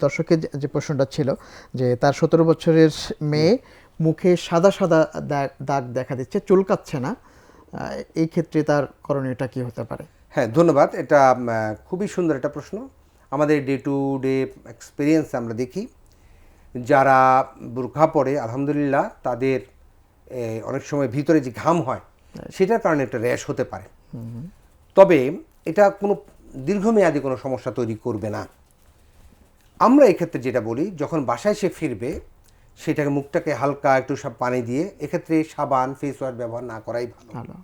দর্শকের যে- প্রশ্নটা ছিল যে তার সতেরো বছরের মেয়ে মুখে সাদা সাদা দাগ- দেখা দিচ্ছে চুলকাচ্ছে না এই ক্ষেত্রে তার করণীয়টা কি হতে পারে? হ্যাঁ ধন্যবাদ। এটা খুবই সুন্দর একটা প্রশ্ন। আমাদের ডে টু ডে এক্সপিরিয়েন্স আমরা দেখি। যারা বোরখা পরে আলহামদুলিল্লাহ তাদের অনেক সময় ভিতরে যে ঘাম হয় সেটার কারণে একটা র্যাশ হতে পারে। তবে এটা কোনো দীর্ঘমেয়াদী কোনো সমস্যা তৈরি করবে না। আমরা এক্ষেত্রে যেটা বলি যখন বাসায় সে ফিরবে সেটাকে মুখটাকে হালকা একটু সব পানি দিয়ে এক্ষেত্রে সাবান ফেস ওয়াশ ব্যবহার না করাই ভালো।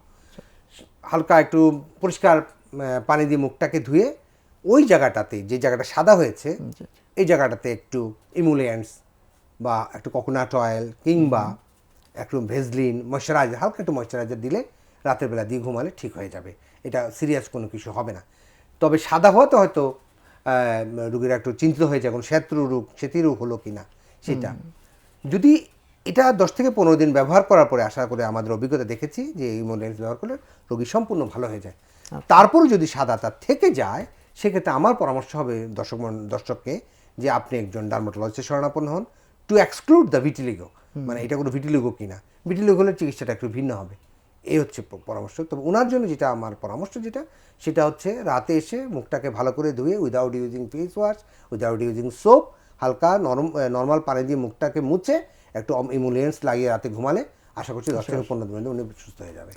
হালকা একটু পরিষ্কার পানি দিয়ে মুখটাকে ধুয়ে ওই জায়গাটাতে যে জায়গাটা সাদা হয়েছে এই জায়গাটাতে একটু ইমুলিয়েন্টস বা একটু কোকোনাট অয়েল কিংবা একটু ভেজলিন ময়শ্চারাইজার হালকা একটু ময়শ্চারাইজার দিলে রাতের বেলা দিয়ে ঘুমালে ঠিক হয়ে যাবে। এটা সিরিয়াস কোনো কিছু হবে না। তবে সাদা হওয়াতে হয়তো রুগীরা একটু চিন্তিত হয়ে যায় কোনো শত্রু রোগ সেতি রোগ হলো কিনা সেটা। যদি এটা দশ থেকে পনেরো দিন ব্যবহার করার পরে আশা করে আমাদের অভিজ্ঞতা দেখেছি যে ইমোলেন্স ব্যবহার করলে রোগী সম্পূর্ণ ভালো হয়ে যায়। তারপরও যদি সাদা তার থেকে যায় সেক্ষেত্রে আমার পরামর্শ হবে দর্শক দর্শককে যে আপনি একজন ডার্মাটোলজিস্টের শরণাপন্ন হন টু এক্সক্লুড দ্য ভিটিলিগো মানে এটা কোনো ভিটিলিগো কিনা। ভিটিলিগো হলে চিকিৎসাটা একটু ভিন্ন হবে। এই হচ্ছে পরামর্শ। তবে ওনার জন্য যেটা আমার পরামর্শ যেটা সেটা হচ্ছে রাতে এসে মুখটাকে ভালো করে ধুয়ে without using face wash without using soap হালকা নরম নর্মাল পানি দিয়ে মুখটাকে মুছে একটু ইমুলিয়েন্স লাগিয়ে রাতে ঘুমালে আশা করছি দশ থেকে পনেরো দিনের মধ্যে উনি সুস্থ হয়ে যাবে।